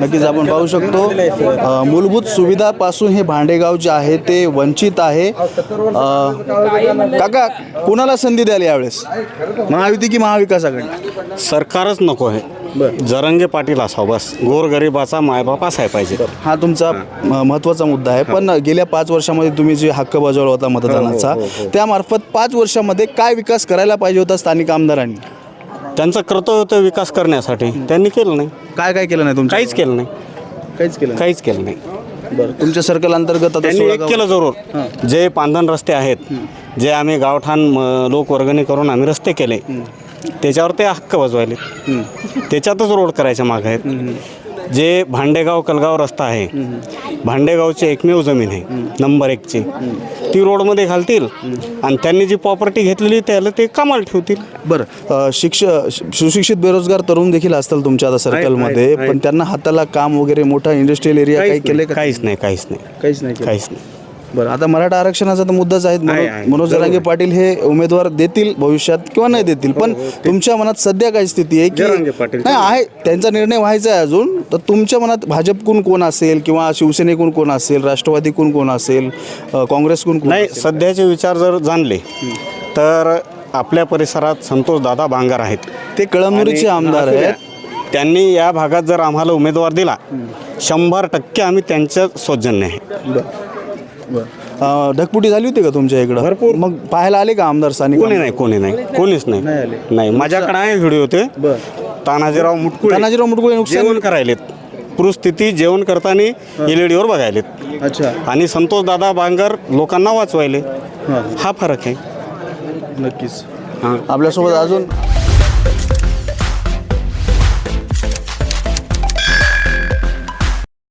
नक्कीच आपण पाहू शकतो. मूलभूत सुविधापासून हे भांडेगाव जे आहे ते वंचित आहे. काका कुणाला संधी द्याल यावेळेस? महायुती की महाविकास आघाडी सरकारच नको आहे. जरंगे पाटील असावं बस. गोरगरिबाचा मायबाप असाय पाहिजे. हा तुमचा महत्त्वाचा मुद्दा आहे. पण गेल्या पाच वर्षामध्ये तुम्ही जे हक्क बजावला होता मतदानाचा त्यामार्फत पाच वर्षामध्ये काय विकास करायला पाहिजे होता स्थानिक आमदारांनी? त्यांचं कर्तव्य होतं विकास करण्यासाठी. त्यांनी केलं नाही. काय काय केलं नाही तुमचं काहीच केलं नाही. काहीच केलं काहीच केलं नाही. नाही. बरं तुमच्या सर्कल अंतर्गत आता त्यांनी सोळा एक गाव- केलं जरूर. जे पांधन रस्ते आहेत जे आम्ही गावठाण म, लोकवर्गणी करून आम्ही रस्ते केले त्याच्यावर ते हक्क बजवायले त्याच्यातच रोड करायच्या माग आहेत. जे भांडेगाव कलगाव रस्ता आहे भांडेगावची एकमेव जमीन आहे नंबर एकची. ती रोडमध्ये घालतील आणि त्यांनी जी प्रॉपर्टी घेतलेली त्याला ते कामाला ठेवतील. बरं शिक्ष सुशिक्षित बेरोजगार तरुण देखील असतील तुमच्या आता सर्कलमध्ये. पण त्यांना हाताला काम वगैरे मोठा इंडस्ट्रियल एरिया काही केले काहीच नाही काहीच नाही. काहीच नाही. काहीच नाही. बरं आता मराठा आरक्षणाचा तर मुद्दाच आहे आहे, मनोज जरांगे पाटील हे उमेदवार देतील भविष्यात किंवा नाही देतील पण तुमच्या मनात सध्या काय स्थिती आहे जरांगे की पाटील. नाही आहे त्यांचा निर्णय व्हायचा आहे अजून तर तुमच्या मनात भाजपकडून कोण असेल किंवा शिवसेनेकडून कोण असेल राष्ट्रवादीकडून कोण असेल अ, काँग्रेसकडून कोण नाही? सध्याचे विचार जर जाणले तर आपल्या परिसरात संतोष दादा बांगर आहेत. ते कळमनुरीचे आमदार असू द्या. आहेत. त्यांनी या भागात जर आम्हाला उमेदवार दिला शंभर टक्के आम्ही त्यांच्या सौजन्य आहे. अ, ढगपुटी झाली होती का तुमच्या इकडं? भरपूर. मग पाहायला आले का आमदार स्थानिक कोणी नाही कोणी नाही. कोणीच नाही. नाही आले. नाही माझ्याकडे आहे व्हिडिओ ते. बरं. तानाजीराव मुटकुळे. तानाजीराव मुटकुळे नुकसान जेवण करायलेत. पूरस्थिती जेवण करताना एल ई डीवर बघायलेत. अच्छा. आणि संतोष दादा बांगर लोकांना वाचवायले. हां. हा फरक आहे. नक्कीच. हां. आपल्यासोबत अजून